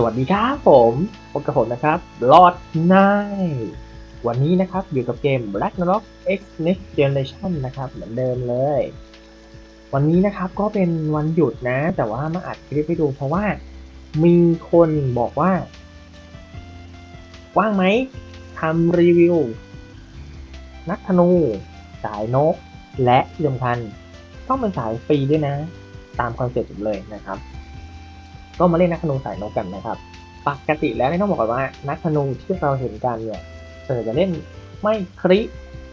สวัสดีครับผมพบกับผมนะครับลอดนายวันนี้นะครับอยู่กับเกม Ragnarok X Next Generation นะครับเหมือนเดิมเลย วันนี้นะครับก็เป็นวันหยุดนะ แต่ว่ามาอัดคลิปให้ดูเพราะว่ามีคนบอกว่า ว่างไหมทำรีวิว นักธนู สายนก และที่สำคัญต้องเป็นสายฟรีด้วยนะ ตามคอนเซ็ปต์ผมเลยนะครับ ก็มาเล่นนักธนูสายนกกันนะครับปกติแล้วเนี่ยต้องบอกก่อนว่านักธนูที่เราเห็นกันเนี่ยส่วนใหญ่จะเล่นไม่คริ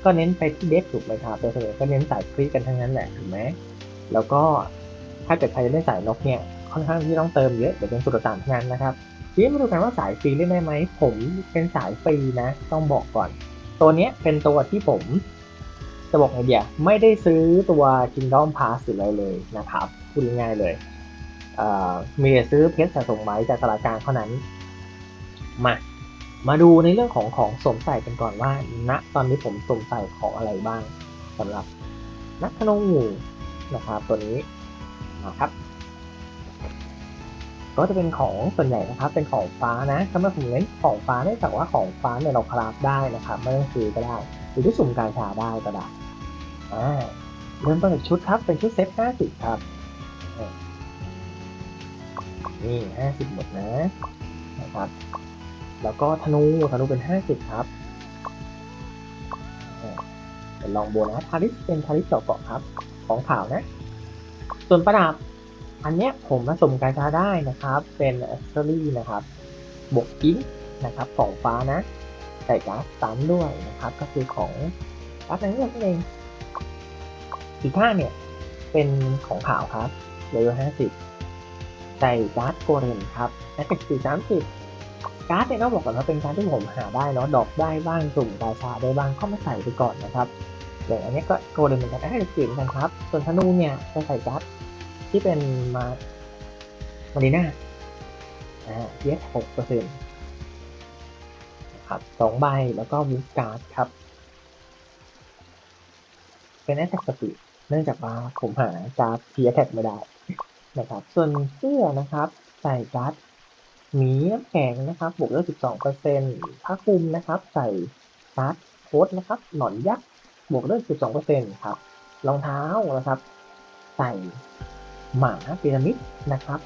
ก็เน้นไปที่เด็กถูกไหมครับแต่ส่วนใหญ่ก็เน้นสายคริกันทั้งนั้นแหละถูกไหมแล้วก็ถ้าเกิดใครจะเล่นสายนกเนี่ยค่อนข้างที่ต้องเติมเยอะเดี๋ยวเป็นสุดต่างทั้งนั้นนะครับทีนี้มาดูกันว่าสายฟรีเล่นได้ไหมผมเป็นสายฟรีนะ ต้องบอกก่อน ตัวนี้เป็นตัวที่ผมจะบอกไงเดียไม่ได้ซื้อตัว Kingdom Pass หรืออะไรเลยนะครับพูดง่ายเลย มีแต่ซื้อเพชรสะสมไว้จากตลาดกลางเท่านั้น มา มาดูในเรื่องของของสวมใส่กันก่อนว่า ณ ตอนนี้ผมสวมใส่ของอะไรบ้างสำหรับนักธนงูนะครับตัวนี้นะครับ ก็จะเป็นของส่วนใหญ่นะครับ เป็นของฟ้านะถ้ามาผมเน้นของฟ้าเนื่องจากว่าของฟ้าเนี่ยเราคราฟได้นะครับ ไม่ต้องซื้อก็ได้ หรือที่สุ่มการชาได้ก็ได้อ่าเริ่มต้นจากชุดครับ เป็นชุดเซต50 ครับ นี่ห้าสิบหมดนะนะครับ แล้วก็ธนูธนูเป็นห้าสิบครับเป็นลองโบนะทาริสเป็นทาริสเจาะเกาะครับ ของขาวนะ ส่วนประดับอันเนี้ยผมผสมกาชาได้นะครับ เป็นแอสเซอรี่นะครับ บวกกิ้งนะครับของฟ้านะใส่ก๊าซตันด้วยนะครับ ก็คือของก๊าซนั่นเองสีข้างเนี่ย เป็นของขาวครับเลเวลห้าสิบ ใส่การ์ดโกเรนครับแอคทีฟสามสิบการ์ดเนี่ยต้องบอกก่อนว่าเป็นการ์ดที่ผมหาได้เนาะดอกได้บ้างสุ่มกาชาได้บ้างก็มาใส่ไปก่อนนะครับอย่างอันนี้ก็โกเรนเหมือนกันแอคทีฟเหมือนกันครับ ส่วนธนูเนี่ยจะใส่การ์ดที่เป็นมามารีน่าอ่าเยสหกเปอร์เซ็นต์ครับสองใบแล้วก็วิสการ์ดครับ เป็นแอคทีฟสเนื่องจากว่าผมหาการ์ดเพียแท็กไม่ได้ นะครับ ส่วนเสื้อนะครับใส่กั๊ดหมีน้ำแข็งนะครับบวกด้วย12เปอร์เซ็นต์ผ้าคลุมนะครับ ใส่กั๊ดโค้ดนะครับ หนอนยักษ์บวกด้วย12เปอร์เซ็นต์ครับรองเท้านะครับ ใส่หมาพีระมิดนะครับ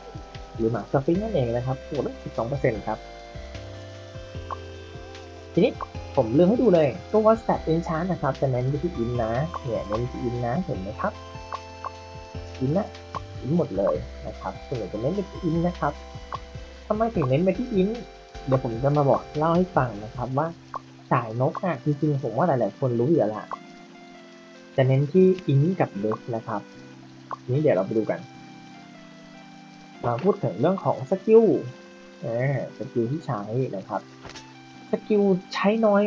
หรือหมาสฟิงนั่นเองนะครับบวกด้วย12เปอร์เซ็นต์ครับทีนี้ผมลืมให้ดูเลยตัวสแตทเอนชานนะครับจะเน้นไปที่อินนะเนี่ยเน้นที่อินนะเห็นไหมครับอินนะ อินหมดเลยนะครับส่วนใหญ่จะเน้นไปที่อินนะครับทำไมถึงเน้นไปที่อินเดี๋ยวผมจะมาบอกเล่าให้ฟังนะครับว่าสายนกอะจริงๆผมว่าหลายๆคนรู้อยู่แล้วล่ะจะเน้นที่อินกับเล็กนะครับนี้เดี๋ยวเราไปดูกัน มาพูดถึงเรื่องของสกิลสกิลที่ใช้นะครับสกิลใช้น้อย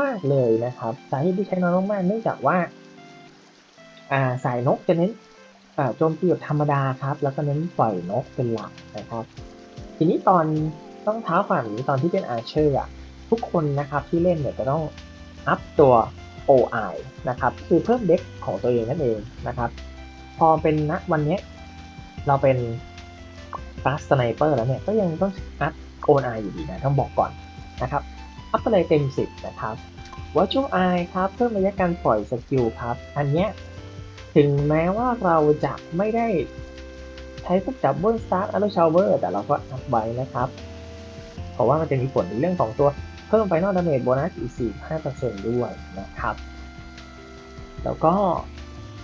มาก ๆ เลยนะครับสาเหตุที่ใช้น้อยมากๆเนื่องจากว่า อ่าสายนกจะเน้น โจมตีแบบธรรมดาครับ แล้วก็เน้นปล่อยนกเป็นหลักนะครับ ทีนี้ตอนต้องเท้าฝั่งนี้ตอนที่เป็นอาเชอร์อะทุกคนนะครับที่เล่นเนี่ยจะต้องอัพตัว OI นะครับคือเพิ่มเด็กของตัวเองนั่นเองนะครับ พอเป็นณวันนี้เราเป็นฟาสสไนเปอร์แล้วเนี่ยก็ยังต้องอัพ OI ออยู่ดีนะต้องบอกก่อนนะครับอัพไปเลยเต็ม 10 นะครับ Virtual Eye ครับเพิ่มระยะการปล่อยสกิลครับ อันเนี้ย ถึงแม้ว่าเราจะไม่ได้ใช้พวกจับเบิลสตาร์ทอัลชาวเวอร์แต่เราก็อัพไว้นะครับ เพราะว่ามันจะมีผลในเรื่องของตัวเพิ่มไฟนอลดาเมจโบนัสอีก 45%ด้วยนะครับ แล้วก็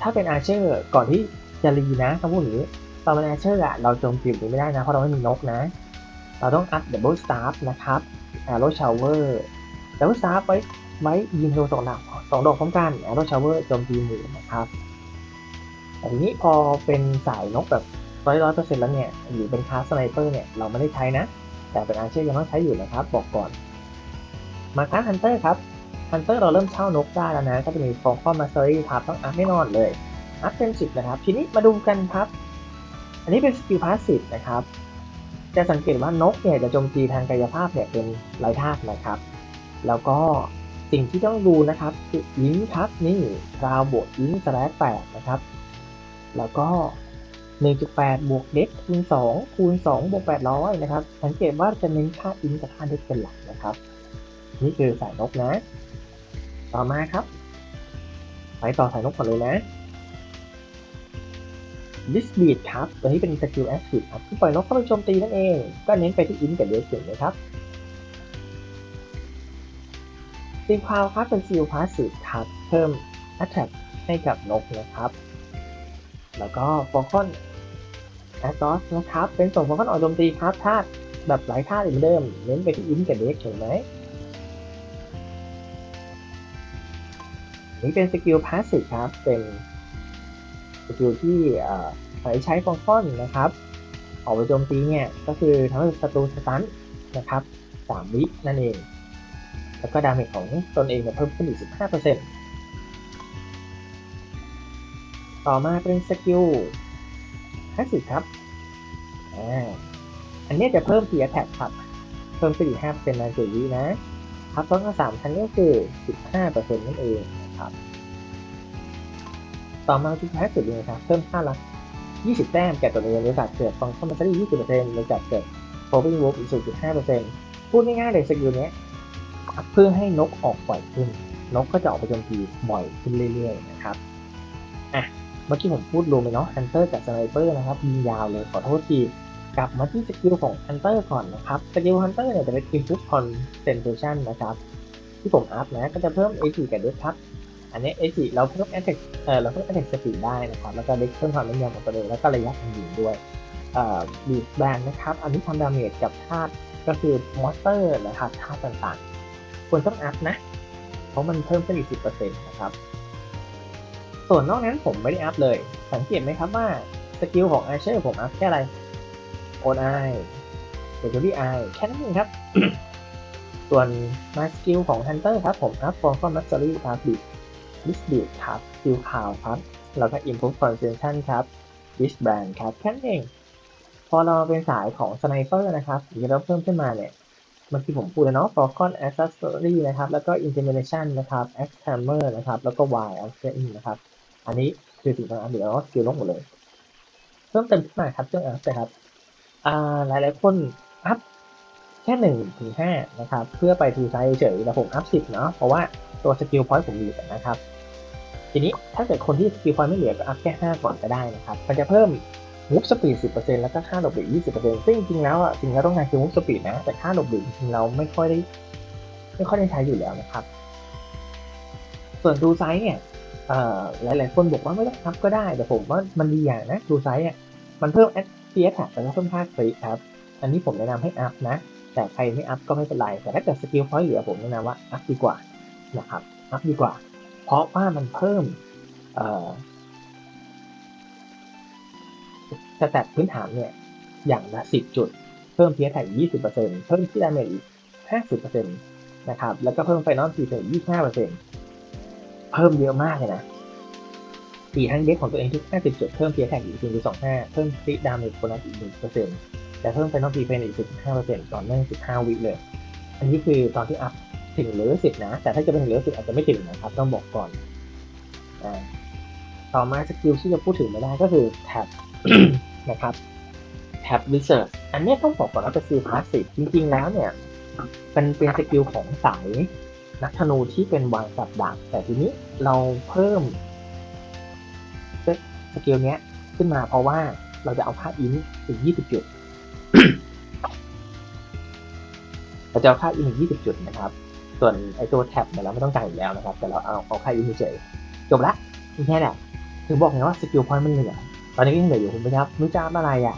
ถ้าเป็นอาเชอร์ก่อนที่จะรีนะคำพูดอย่างนี้ตอนเป็นอาเชอร์อะเราโจมตีไม่ได้นะ เพราะเราไม่มีนกนะ เราต้องอัพดับเบิลสตาร์ทนะครับแอโรชาวเวอร์ดับเบิลสตาร์ทไว้ไว้ยิงโดนสองดอกสองดอกพร้อมกันแอโรชาวเวอร์โจมตีหมู่นะครับ แต่ทีนี้พอเป็นสายนกแบบร้อยร้อยเปอร์เซ็นต์แล้วเนี่ยหรือเป็นคาสไนเปอร์เนี่ยเราไม่ได้ใช้นะ แต่เป็นอาชียยังต้องใช้อยู่นะครับ บอกก่อน มาคลาสฮันเตอร์ครับฮันเตอร์เราเริ่มเช่านกได้แล้วนะ ก็จะมีฟองคอมมาสเตอรี่ครับต้องอัพแน่นอนเลยอัพเต็มสิบนะครับ ทีนี้มาดูกันครับ อันนี้เป็นสกิลพาสซีฟนะครับ จะสังเกตว่านกเนี่ยจะโจมตีทางกายภาพเนี่ยเป็นไรธาตุนะครับ แล้วก็สิ่งที่ต้องดูนะครับคืออินครับนี่ราวบวกอินสแลชแปดนะครับ แล้วก็ 1.8 บวกเด็กคูณ 2 คูณ 2 บวก 800 นะครับ สังเกตว่าจะเน้นค่าอินกับค่าเด็กเป็นหลักนะครับ นี่คือสายนกนะ ต่อมาครับ ไปต่อสายนกก่อนเลยนะดิสบีดครับ ตัวนี้เป็นสกิลแอคทีฟครับที่ปล่อยนกเข้าไปโจมตีนั่นเอง ก็เน้นไปที่อินกับเดสถึงนะครับซีพาวครับเป็นซีลพาสซีฟครับ เพิ่ม Attack ให้กับนกนะครับ แล้วก็ฟอลคอนแอสซอสนะครับ เป็นส่งฟอลคอนออกโจมตีครับธาตุแบบหลายธาตุเหมือนเดิม เน้นไปที่อินกับเดสถูกไหมนี่เป็นสกิลพาสซีฟครับ เป็นสกิลที่ใช้ใช้ฟองฟอนนะครับ ออกไปโจมตีเนี่ย ก็คือทำให้ศัตรูสตันนะครับสามวินั่นเอง แล้วก็ดาเมจของตนเองเนี่ยเพิ่มขึ้นอีก 15% ต่อมาเป็นสกิลพาสซีฟครับ อันนี้จะเพิ่ม P attack ครับ เพิ่มขึ้นอีก5%ในสี่วินะ ครับต้นก็สามชั้นก็คือ15%นั่นเองนะครับ ต่อมาที่ท้ายสุดเลยครับ เพิ่มค่าละ20แต้มแก่ตัวเองในโอกาสเกิดฟังก์ชันมันจะได้20%ในต์โอกาสเกิด Following Wolf อีก0.5%พูดง่ายๆเลยสกิลนี้เพื่อให้นกออกบ่อยขึ้น นกก็จะออกไปโจมตีบ่อยขึ้นเรื่อยๆนะครับอะ เมื่อกี้ผมพูดรวมไปเนาะ Hunter กับ Sniper นะครับยิงยาวเลยขอโทษทีกลับมาที่สกิลของ Hunter ก่อนนะครับสกิล Hunter เนี่ยจะเป็น Improve Concentration นะครับ ที่ผมอัพนะก็จะเพิ่ม AC กับ Dex ครับ อันนี้ AC เราเพิ่ม Attack เอ่อเราเพิ่ม Attack Speed ได้นะครับ แล้วก็ Dex เพิ่มความแม่นยำของตัวเองแล้วก็ระยะการยิงด้วยเอ่อ Beat Band นะครับ อันนี้ทำดาเมจกับธาตุก็คือมอสเตอร์นะครับธาตุต่างๆ ควรต้องอัพนะ เพราะมันเพิ่มขึ้นอีก 10%นะครับ ส่วนนอกนั้นผมไม่ได้อัพเลย สังเกตไหมครับว่าสกิลของ Archer ผมอัพแค่อะไรโอนไอเดลิเวอรี่ไอแค่นั้นเองครับ ส่วนมาสกิลของ Hunter ครับผมอัพฟอร์มฟอร์มัสซอรี่ครับบิดดิสบิดครับสกิลข่าวครับ แล้วก็ Improve Concentration ครับ Dish Brand ครับแค่นั้นเอง พอเราเป็นสายของ Sniper นะครับที่เราเพิ่มขึ้นมาเนี่ยเมื่อกี้ผมพูดแล้วเนาะ Falcon Accessory นะครับ แล้วก็ Intimidation นนะครับ X Hammer นะครับ แล้วก็ Y a c t i o n นะครับ อันนี้คือสิ่งที่อัพเดี๋ยวสกิลลงหมดเลยเพิ่มเติมขึ้นมาครับเรื่องอัพนะครับอ่าหลายหลายคนอัพแค่หนึ่งถึงห้านะครับ เพื่อไปทูไซเฉยแต่ผมอัพสิบเนาะเพราะว่าตัวสกิลพอยต์ผมมีนะครับ ทีนี้ถ้าเกิดคนที่สกิลพอยต์ไม่เหลือก็อัพแค่ห้าก่อนก็ได้นะครับ มันจะเพิ่มมูฟสปีดสิบเปอร์เซ็นต์แล้วก็ค่าหลบหลีกยี่สิบเปอร์เซ็นต์ซึ่งจริงๆแล้วอะสิ่งที่เราต้องการคือมูฟสปีดนะ แต่ค่าหลบหลีกจริงๆเราไม่ค่อยได้ ไม่ค่อยได้ใช้อยู่แล้วนะครับ ส่วนดูไซส์เนี่ย เอ่อหลายคนบอกว่าไม่ต้องอัพก็ได้ แต่ผมว่ามันดีอย่างนะดูไซส์อะมันเพิ่ม FPS อะแต่ก็เพิ่มค่าคลิกครับ อันนี้ผมแนะนำให้อัพนะ แต่ใครไม่อัพก็ไม่เป็นไร แต่ถ้าเกิดสกิลพอยต์เหลือผมแนะนำว่าอัพดีกว่านะครับอัพดีกว่า เพราะว่ามันเพิ่มเสแตทพื้นฐานเนี่ยอย่างละสิบจุด เพิ่มเพียร์แท็กยี่สิบเพิ่มที่ดาเมจอีกห้าสิบเปอร์เซ็นะครับ แล้วก็เพิ่มไฟนอลทีเพิ่มยี่สิบห้าเปอร์เซ็นต์ เพิ่มเยอะมากเลยนะตีทั้งเด็กของตัวเองทุก 50 จุด เพิ่มเพียร์แท็กอีก0.25 เพิ่มคลิดาเมจโบนัสอีก 1%แต่เพิ่มไฟนอลพีเพนอีก 15%ต่อเนื่อง 15 วิเลย อันนี้คือตอนที่อัพถึงเลเวล10 นะ แต่ถ้าจะเป็นถึงเลเวล10 อาจจะไม่ถึงนะครับ ต้องบอกก่อนอต่อมาสกิลที่จะพูดถึงไม่ได้ก็คือแท็บนะครับแท็บ research อันนี้ต้องบอกก่อนว่าเป็นสกิลพาสซีฟจริงๆแล้วเนี่ยเป็นเป็นสกิลของสาย นักธนูที่เป็นวางกับดักแต่ทีนี้เราเพิ่มสกิลเนี้ยขึ้นมาเพราะว่าเราจะเอาค่าอินอีก 20 จุด เราจะเอาค่าอินอีก 20 จุดนะครับ ส่วนไอตัวแท็บเนี่ยเราไม่ต้องการอยู่แล้วนะครับ แต่เราเอาเอาค่าอินเฉยจบละแค่นั้นถึงบอกไงว่าสกิลพอยต์มันเหลือตอนนี้ก็ยังเหลืออยู่ผมไม่ครับไม่จ้าอะไรอะ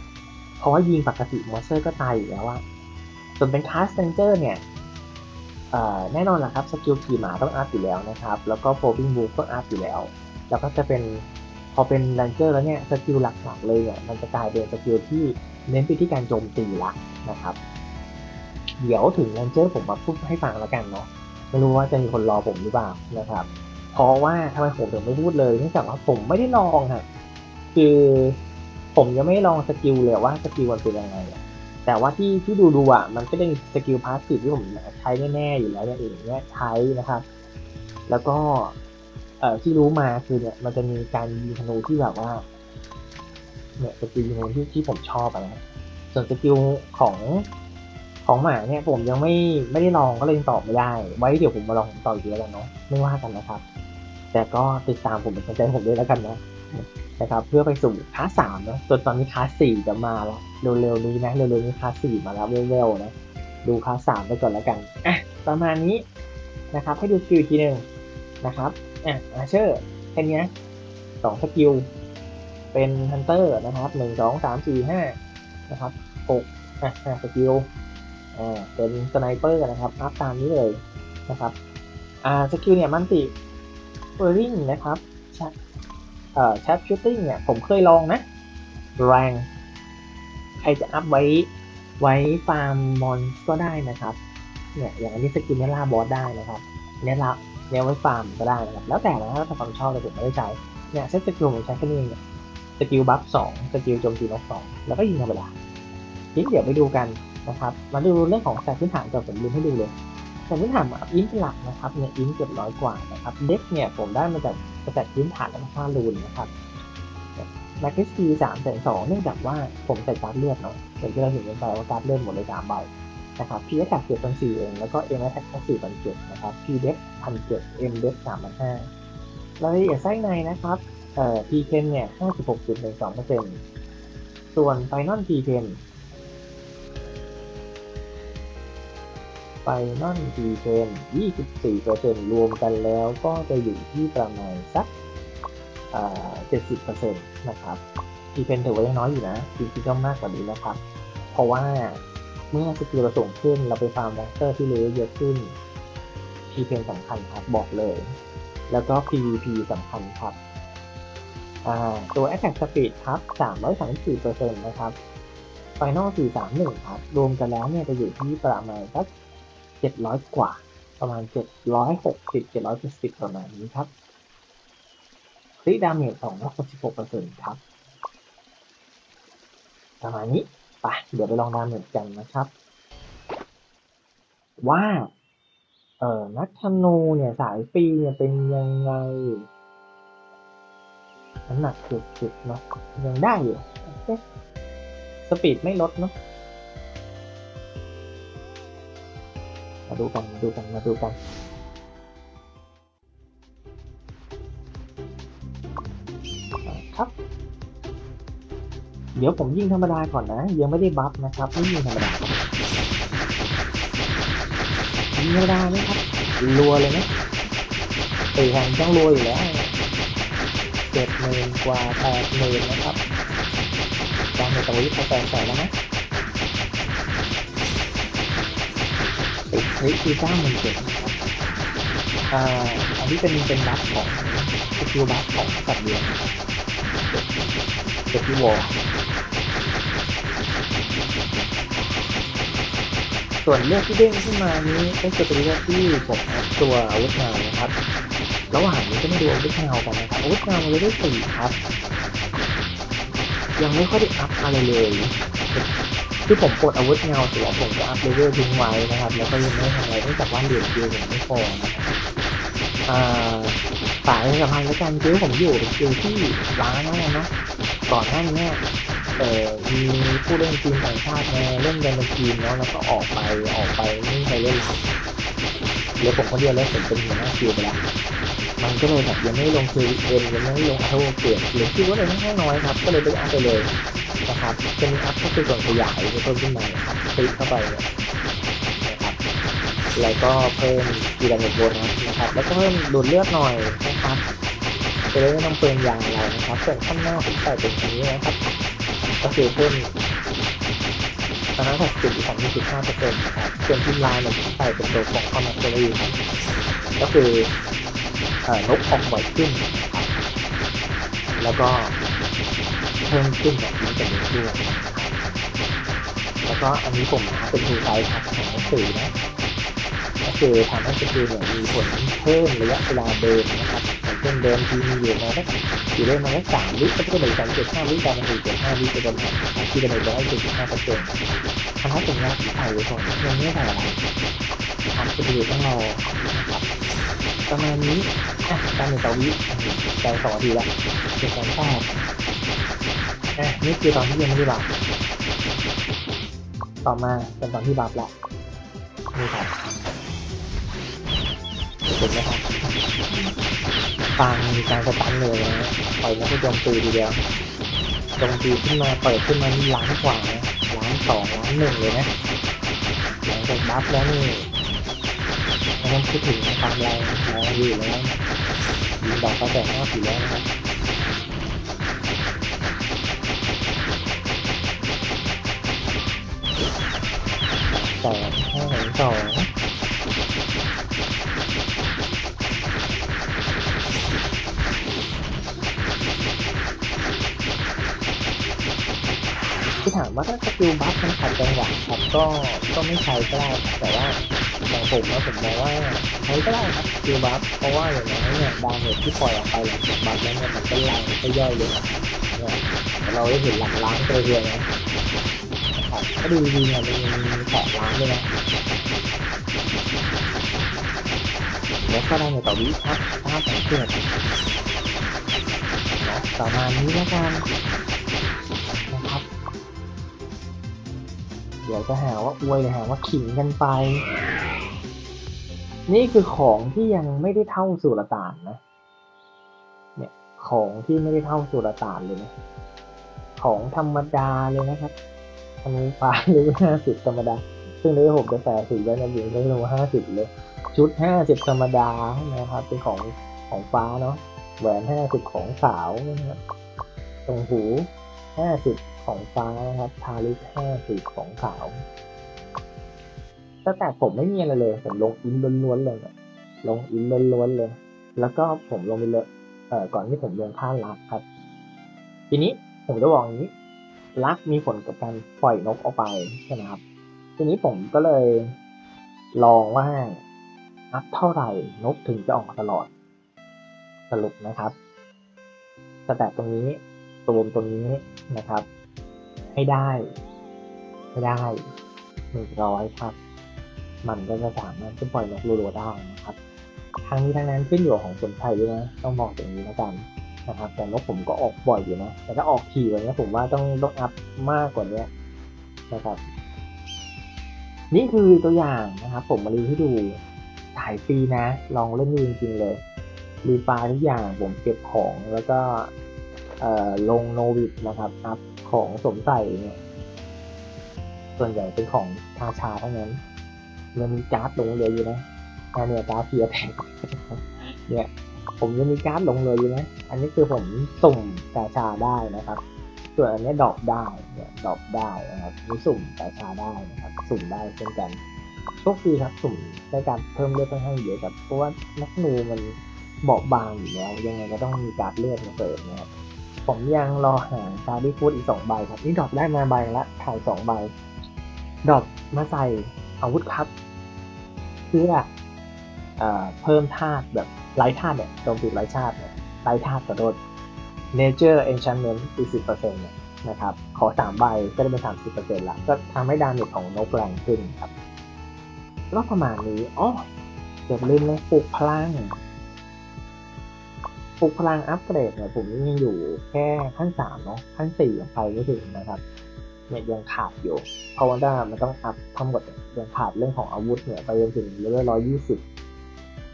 เพราะว่ายิงปกติมอนสเตอร์ก็ตายอยู่แล้วว่าส่วนเป็นคาสเซนเจอร์เนี่ย แน่นอนแหละครับสกิลขี่หมาต้องอัพอยู่แล้วนะครับ แล้วก็โฟบิงบูฟก็อัพอยู่แล้ว แล้วก็จะเป็นพอเป็นแรนเจอร์แล้วเนี่ยสกิลหลักๆเลยเนี่ยมันจะกลายเป็นสกิลที่เน้นไปที่การโจมตีละนะครับ เดี๋ยวถึงแรนเจอร์ผมมาพูดให้ฟังแล้วกันเนาะไม่รู้ว่าจะมีคนรอผมหรือเปล่านะครับ เพราะว่าทำไมผมถึงไม่พูดเลยเนื่องจากว่าผมไม่ได้ลองฮะคือผมยังไม่ลองสกิลเลยว่าสกิลมันเป็นยังไง แต่ว่าที่ที่ดูดูอะมันก็เป็นสกิลพาสซีฟที่ผมใช้แน่ๆอยู่แล้วอย่างอื่นเนี่ยใช้นะครับ แล้วก็เอ่อที่รู้มาคือเนี่ยมันจะมีการยิงธนูที่แบบว่าเนี่ยสกิลยูนที่ที่ผมชอบอะนะส่วนสกิลของของหมาเนี่ยผมยังไม่ไม่ได้ลองก็เลยตอบไม่ได้ ไว้เดี๋ยวผมมาลองต่ออีกทีแล้วกันเนาะไม่ว่ากันนะครับ แต่ก็ติดตามผมเป็นใจผมด้วยแล้วกันนะนะครับ เพื่อไปสู่คลาสสามนะจนตอนนี้คลาสสี่จะมาแล้ว เร็วๆนี้นะเร็วๆนี้คลาสสี่มาแล้วเร็วๆนะดูคลาสสามไปก่อนแล้วกันอะประมาณนี้นะครับ ให้ดูสกิลทีหนึ่งนะครับอะอาเชอร์แค่นี้สองสกิลเป็นฮันเตอร์นะครับหนึ่งสองสามสี่ห้านะครับหกอะอะสกิลอ่าเป็นสไนเปอร์นะครับอัพตามนี้เลยนะครับอ่าสกิลเนี่ยมันติเฟอร์ริงนะครับแชทเอ่อแชทชูตติ้งเนี่ยผมเคยลองนะแรง ใครจะอัพไว้ไว้ฟาร์มมอนก็ได้นะครับ เนี่ยอย่างอันนี้สกิลเนล่าบอสได้นะครับเนล่าเนี่ยไว้ฟาร์มก็ได้นะครับ แล้วแต่นะถ้าความชอบเลยผมไม่ได้ใช้เนี่ยเซตสกิลผมใช้แค่นี้เนี่ยสกิลบัฟสองสกิลโจมตีนกสองแล้วก็ยิงธรรมดาทีนี้เดี๋ยวไปดูกันนะครับมาดูเรื่องของสแตทพื้นฐานก่อนผมลืมให้ดูเลยสแตทพื้นฐานอัพอินเป็นหลักนะครับเนี่ยอินเกือบร้อยกว่านะครับเด็กเนี่ยผมได้มาจากสแตทพื้นฐานและค่ารูนนะครับ แม็กซ์ทีสามแสนสองเนื่องจากว่าผมใส่การ์ดเลือดเนาะอย่างที่เราเห็นกันไปว่าการ์ดเลือดหมดเลยสามใบนะครับพีเอสแท็กเจ็ดพันสี่เองแล้วก็เอ็มแท็กสี่พันเจ็ดนะครับพีเด็กพันเจ็ดเอ็มเด็กสามพันห้ารายละเอียดไส้ในนะครับเอ่อพีเนเนี่ยห้าสิบหกจุดหนึ่งสองเปอร์เซ็นต์ส่วนไฟนอลพีเนไฟนอลพีเนยี่สิบสี่เปอร์เซ็นต์รวมกันแล้วก็จะอยู่ที่ประมาณสัก เอ่อเจ็ดสิบเปอร์เซ็นต์นะครับพีเนถือว่ายังน้อยอยู่นะจริงๆก็มากกว่านี้นะครับ เพราะว่าเมื่อสกิลเราส่งขึ้นเราไปฟาร์มแวสเตอร์ที่เลเวลเยอะขึ้น PPN สำคัญครับบอกเลย แล้วก็ PVP สำคัญครับตัว Attack Speed ครับ 334%นะครับ Final 431 ครับ รวมกันแล้วเนี่ยจะอยู่ที่ประมาณสัก700 กว่า ประมาณ 760 770 ประมาณนี้ครับ คลิดาเมจ266%ครับประมาณนี้ไปเดี๋ยวไปลองดามเมือนกันนะครับ ว่าเอ่อนักธนูเนี่ยสายปีเนี่ยเป็นยังไงน้ำหนักเกือบสิบเนาะยังได้อยู่โอเคสปีดไม่ลดเนาะมาดูกันมาดูกันมาดูกัน เดี๋ยวผมยิงธรรมดาก่อนนะ ยังไม่ได้บัฟนะครับไม่ยิงธรรมดายิงธรรมดานะครับรัวเลยนะตีแทงต้องรัวอยู่แล้วเจ็ดหมื่นกว่าแปดหมื่นนะครับตามในตัววิทย์แปดแสนแล้วนะติดคลิปที่เก้าหมื่นเจ็ดนะครับอ่าอันนี้เป็นเป็นบัฟของสกิลบัฟของสัตว์เลี้ยงนะครับเจ็ดที่วอล ส่วนเลือกที่เด้งขึ้นมานี้ก็จะเป็นเลือกที่ผมอัพตัวอาวุธเงานะครับ ระหว่างนี้ก็มาดูอาวุธเงากันนะครับอาวุธเงาเลยได้สี่ครับ ยังไม่ค่อยได้อัพอะไรเลยคือผมกดอาวุธเงาเสร็จแล้วผมจะอัพเลเวลทิ้งไว้นะครับ แล้วก็ยังไม่ทำอะไรเนื่องจากว่าเหรียญคิวผมไม่พอนะครับอ่าสายสัมพันธ์และการคิวผมอยู่เป็นคิวที่ล้างมากเนาะก่อนหน้านี้ เอ่อมีผู้เล่นทีมต่างชาติมาเล่นกันเป็นทีมเนาะแล้วก็ออกไปออกไปไม่มีใครเล่นรับเหลือผมคนเดียวแล้วผมเป็นหัวหน้าคิวไปแล้วมันก็เลยแบบยังไม่ลงคิวเอ็นยังไม่ลงอัพโทเกตเหลือคิวก็เลยค่อนข้างน้อยครับ ก็เลยไปอัพไปเลยนะครับจะมีอัพก็คือส่วนขยายเพิ่มขึ้นมาครับติดเข้าไปนะครับแล้วก็เพิ่มกีฬาเมตโบนัสนะครับ แล้วก็เพิ่มดูดเลือดหน่อยนะครับจะได้ไม่ต้องเปลืองยางอะไรนะครับส่วนข้างหน้าผมใส่เป็นอย่างนี้นะครับ ก็คือเพิ่มตอนนั้นหกจุดสองจุดห้าเปอร์เซ็นต์นะครับส่วนทีมไลน์เนี่ยผมใส่เป็นตัวของคอมมานด์รีครับก็คือนกออกบ่อยขึ้นครับแล้วก็เพิ่มขึ้นแบบนี้เป็นด้วยแล้วก็อันนี้ผมหาเป็นทูไซส์ครับของหนังสือนะก็คือทำให้สกิลเนี่ยมีผลเพิ่มระยะเวลาเดินนะครับ เช่นเดินทีมีอยู่มาสักอยู่ได้มาสักสามวิก็จะเป็นสามจุดห้าวิการมันถึงจุดห้าวิจะประมาณนะครับที่จะเป็นร้อยจุดห้าเปอร์เซ็นต์ทำให้ผมยากที่ไทยไว้ก่อนยังไม่ได้อะไรทำสกิลต้องรอประมาณนี้อะการหนึ่งต่อวิใจสองทีละเป็นการแทรกอะนี่คือตอนที่ยังไม่ได้บัฟต่อมาเป็นตอนที่บัฟละนี่ครับเห็นไหมครับ ฟังมีการสตันเลยนะปล่อยนักโจมตีทีเดียวโจมตีขึ้นมาเปิดขึ้นมานี่ล้านกว่านะล้านสองล้านหนึ่งเลยนะหลังจากบัฟแล้วนี่ไม่ต้องพูดถึงความแรงแรงอยู่แล้วนะยิงดอกกระแสหน้าสีแล้วนะครับสองห้าสอง ถามว่าถ้าสกิลบัฟมันขัดจังหวะครับก็ก็ไม่ใช้ก็ได้ครับแต่ว่าอย่างผมนะผมมองว่าใช้ก็ได้ครับสกิลบัฟเพราะว่าอย่างน้อยเนี่ยดาเมจที่ปล่อยออกไปหลังจากบัฟแล้วเนี่ยมันเป็นแรงก็ย่อยเลยครับเนี่ยเราได้เห็นหลักล้านกระเทียมนะครับก็ดูดีเนี่ยมันมีแปดล้านด้วยนะแล้วก็ได้ในต่อวิครับถ้าสังเกตเนาะประมาณนี้แล้วกัน ดี๋ยวจะหาว่าอวยเลยหาว่าขิงกันไป นี่คือของที่ยังไม่ได้เท่าสุรต่านนะ เนี่ยของที่ไม่ได้เท่าสุรต่านเลยนะ ของธรรมดาเลยนะครับธนูฟ้าเลเวลห้าสิบธรรมดา ซึ่งเลเวลหกจะแปดสิบแล้วนะอยู่เลเวลห้าสิบเลย ชุดห้าสิบธรรมดานะครับ เป็นของของฟ้าเนาะ แหวนห้าสิบของสาวนะครับตรงหูห้าสิบ ของฟ้านะครับทาลิสห้าสิบของสาวตั้งแต่ผมไม่มีอะไรเลยผมลงอินล้วนๆเลยนะลงอินล้วนๆเลย แล้วก็ผมลงไปเลยเอ่อก่อนที่ผมลงท่ารักครับ ทีนี้ผมจะบอกอย่างนี้ลักมีผลกับการปล่อยนกออกไปใช่ไหมครับ ทีนี้ผมก็เลยลองว่าอัพเท่าไหร่นกถึงจะออกตลอด สรุปนะครับสแตทตรงนี้รวมตรงนี้นะครับ ให้ได้ให้ได้หนึ่งร้อยครับ มันก็จะสามารถจะปล่อยนกรัวๆได้นะครับทั้งนี้ทั้งนั้นขึ้นอยู่ของคนไทยด้วยนะต้องบอกอย่างนี้แล้วกันนะครับ แต่นกผมก็ออกบ่อยอยู่นะแต่ถ้าออกถี่กว่านี้ผมว่าต้องต้องอัพมากกว่านี้นะครับ นี่คือตัวอย่างนะครับ ผมมารีให้ดูถ่ายฟรีนะ ลองเล่นดูจริงๆเลยรีไฟล์ทุกอย่างผมเก็บของแล้วก็ลงโนวิดนะครับอัพ ของสวมใส่เนี่ยส่วนใหญ่เป็นของทาชาทั้งนั้นมันมีการ์ดหลงเหลืออยู่นะอันนี่ยการ์ดเพียแทงเนี่ย ผมยังมีการ์ดหลงเหลืออยู่นะ อันนี้คือผมสุ่มกาชาได้นะครับ ส่วนอันนี้ดอปได้เนี่ยดอปได้นะครับนี่สุ่มกาชาได้นะครับ สุ่มได้เช่นกันโชคดีครับสุ่มได้การเพิ่มเลือดค่อนข้างเยอะกับเพราะว่านักนูมันเบาบางอยู่แล้วยังไงก็ต้องมีการเลือดมาเสริมนะครับ ผมยังรอหากาดที่พูดอีกสองใบครับ นี่ดรอปได้มาใบละถ่ายสองใบดรอปมาใส่อาวุธครับเพื่อเอ่อเพิ่มธาตุแบบไร้ธาตุเนี่ยโจมตีไร้ธาตุเนี่ยไร้ธาตุขอโทษ Nature Enchantment อีกสิบเปอร์เซ็นต์เนี่ยนะครับ ขอสามใบก็ได้เป็นสามสิบเปอร์เซ็นต์ละ ก็ทำให้ดาเมจของนกแรงขึ้นครับ ก็ประมาณนี้อ๋อเกือบลืมเลยปลุกพลัง ปลุกพลังอัปเกรดเนี่ยผมยังอยู่แค่ขั้นสามเนาะขั้นสี่ยังไปไม่ถึงนะครับเนี่ยยังขาดอยู่เพราะว่าด้ามันต้องอัพทั้งหมดยยังขาดเรื่องของอาวุธเนี่ยไปจนถึงเลเวลร้อยยี่สิบ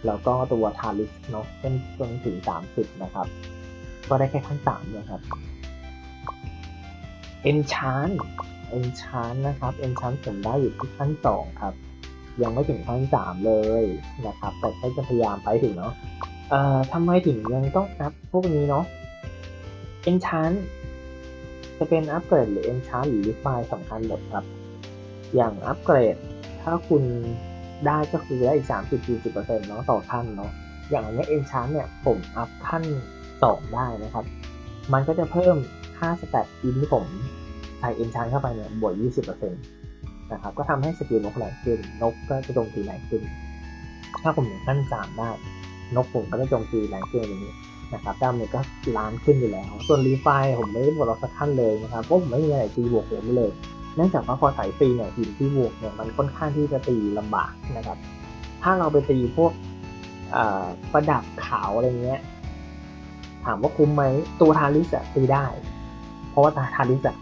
แล้วก็ตัวทาริสเนาะเป็นจนถึงสามสิบนะครับ ก็ได้แค่ขั้นสามนะครับเอนชานเอนชานนะครับเอนชานผมได้อยู่ที่ขั้นสองครับ ยังไม่ถึงขั้นสามเลยนะครับแต่ก็จะพยายามไปถึงเนาะ เอ่อทำไมถึงยังต้องอัพพวกนี้เนาะเอนชานจะเป็นอัปเกรดหรือเอนชานหรือรีไฟสำคัญหมดครับ อย่างอัปเกรดถ้าคุณได้ก็คือได้อีกสามสิบสี่สิบเปอร์เซ็นต์เนาะต่อขั้นเนาะ อย่างอันนี้เอนชานเนี่ยผมอัพขั้นสองได้นะครับ มันก็จะเพิ่มค่าสแตทอินที่ผมใส่เอนชานเข้าไปเนี่ยบวกยี่สิบเปอร์เซ็นต์นะครับ ก็ทำให้สกิลนกแรงขึ้น นกก็จะโจมตีแรงขึ้น ถ้าผมถึงขั้นสามได้ นกผมก็จะโจมตีแรงขึ้นอย่างนี้นะครับดาเมจก็ล้านขึ้นอยู่แล้ว ส่วนรีไฟผมไม่ได้บวกเราสักขั้นเลยนะครับเพราะผมไม่มีอะไรตีบวกผมเลยเนื่องจากว่าพอสายฟรีเนี่ยหินที่บวกเนี่ยมันค่อนข้างที่จะตีลำบากนะครับ ถ้าเราไปตีพวกประดับขาวอะไรเงี้ย ถามว่าคุ้มไหมตัวทาริสอะตีได้ถราะว่าทาริสอะ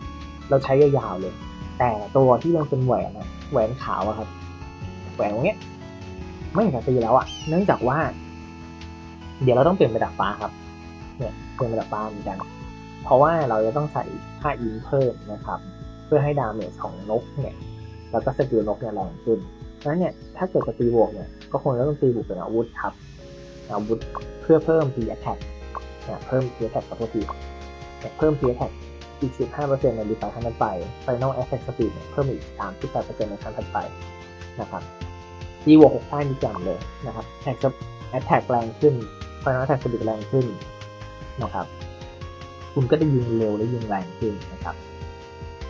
เราใช้ยาวๆเลย แต่ตัวที่ยังเป็นแหวนอะแหวนขาวอะครับแหวนตรงเนี้ยไม่อยากจะตีแล้วอะเนื่องจากว่า เดี๋ยวเราต้องเปลี่ยนไปดักฟ้าครับ เนี่ยเปลี่ยนไปดักฟ้าเหมือนกัน เพราะว่าเราจะต้องใส่ค่าอินเพิ่มนะครับ เพื่อให้ดาเมจของนกเนี่ยแล้วก็สกิลนกเนี่ยแรงขึ้นเพราะฉะนั้นเนี่ยถ้าเกิดจะตีบวกเนี่ยก็คงจะต้องตีบวกเป็นอาวุธครับ อาวุธเพื่อเพิ่ม P attack เนี่ยเพิ่ม P attack กับตัวทีเนี่ยเพิ่ม P attack อีก 15%ในดีไฟครั้งถัดไป Final attack speed เนี่ยเพิ่มอีก 38%ในครั้งถัดไปนะครับตีบวก6ได้มีจำเลยนะครับ attack attack แรงขึ้น Final attack speed แรงขึ้นนะครับ คุณก็จะยิงเร็วและยิงแรงขึ้นนะครับ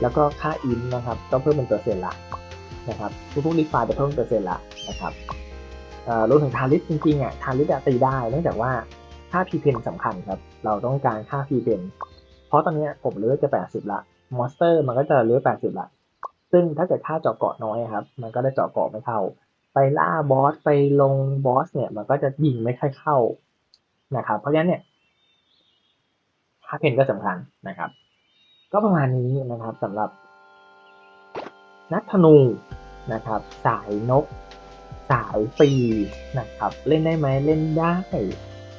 แล้วก็ค่าอินนะครับก็เพิ่มเป็นเปอร์เซ็นต์ละนะครับทุกๆรีไฟล์จะเพิ่มเปอร์เซ็นต์ละนะครับเอ่อรวมถึงทาริสจริงๆอะทาริสอะตีได้เนื่องจากว่าค่าพีเพนสำคัญครับ เราต้องการค่าพีเพนเพราะตอนนี้ผมเลือกจะ 80 ละ มอนสเตอร์มันก็จะเลือก80 ละ ซึ่งถ้าเกิดค่าเจาะเกาะน้อยครับ มันก็ได้เจาะเกาะไม่เข้า ไปล่าบอส ไปลงบอสเนี่ย มันก็จะยิงไม่ค่อยเข้า นะครับ เพราะฉะนั้นเนี่ยค่าเพนก็สำคัญนะครับ ก็ประมาณนี้นะครับสำหรับ นักธนูนะครับ สายนก สายปีนะครับ เล่นได้ไหมเล่นได้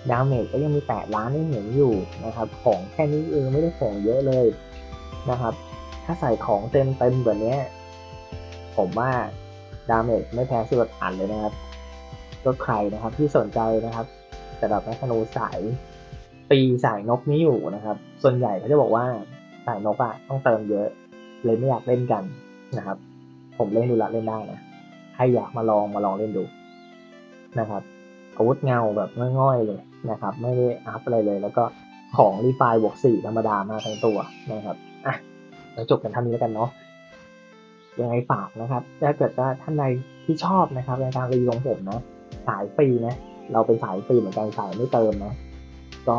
ดาเมจก็ยังมี 8 ล้านให้เห็นอยู่นะครับ ของแค่นี้เองไม่ได้ของเยอะเลยนะครับ ถ้าใส่ของเต็มเต็มแบบนี้ ผมว่าดาเมจไม่แพ้สุดอันเลยนะครับ ก็ใครนะครับที่สนใจนะครับำหรับนักธนูสายปีสายนกนี้อยู่นะครับ ส่วนใหญ่เขาจะบอกว่าสายนกอะต้องเติมเยอะ เลยไม่อยากเล่นกันนะครับ ผมเล่นดูละเล่นได้นะใครอยากมาลองมาลองเล่นดูนะครับอาวุธเงาแบบง่อยๆเลยนะครับ ไม่ได้อัพอะไรเลย แล้วก็ของรีไฟบวกสี่ธรรมดามาทั้งตัวนะครับอะแล้วจบกันเท่านี้แล้วกันเนาะยังไงฝากนะครับ ถ้าเกิดว่าท่านใดที่ชอบนะครับในการรีวิวของผมนะ สายฟรีนะ เราเป็นสายฟรีเหมือนกันสายไม่เติมนะ ก็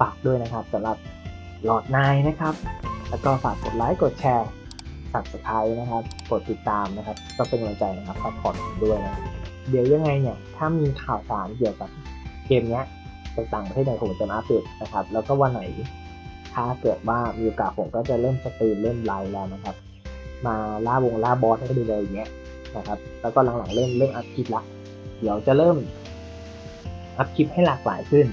ฝากด้วยนะครับสำหรับหลอดนายนะครับ แล้วก็ฝากกดไลค์กดแชร์ subscribe นะครับ กดติดตามนะครับ ก็เป็นกำลังใจนะครับซัพพอร์ตผมด้วยนะ เดี๋ยวยังไงเนี่ย ถ้ามีข่าวสารเกี่ยวกับเกมเนี้ยจากต่างประเทศไหนผมจะมาอัปเดตนะครับ แล้วก็วันไหน ถ้าเกิดว่ามีโอกาสผมก็จะเริ่มสตรีมเริ่มไลฟ์แล้วนะครับ มาล่าวงล่าบอสให้ดูเลยอย่างเงี้ยนะครับ แล้วก็หลังๆเริ่มเริ่มอัพคลิปละ เดี๋ยวจะเริ่ม อัพคลิปให้หลากหลายขึ้น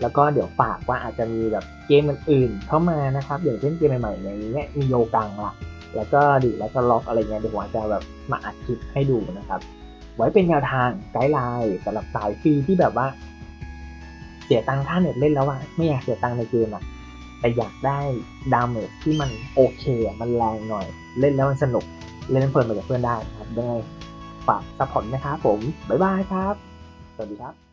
แล้วก็เดี๋ยวฝากว่าอาจจะมีแบบเกมอื่นๆเข้ามานะครับ อย่างเช่นเกมใหม่ๆอย่างเงี้ยมีโยกังละแล้วก็ดิแล้วก็ล็อกอะไรเงี้ยเดี๋ยวผมจะแบบมาอัดคลิปให้ดูนะครับ ไว้เป็นแนวทางไกด์ไลน์สำหรับสายฟรีที่แบบว่า เสียตังค่าเน็ตเล่นแล้วอะไม่อยากเสียตังค์ในเกมอะแต่อยากได้ดาเมจที่มันโอเคอะมันแรงหน่อย เล่นแล้วมันสนุกเล่นเพลินไปกับเพื่อนได้นะครับยังไงฝากซัพพอร์ตนะครับผม บ๊ายบายครับ สวัสดีครับ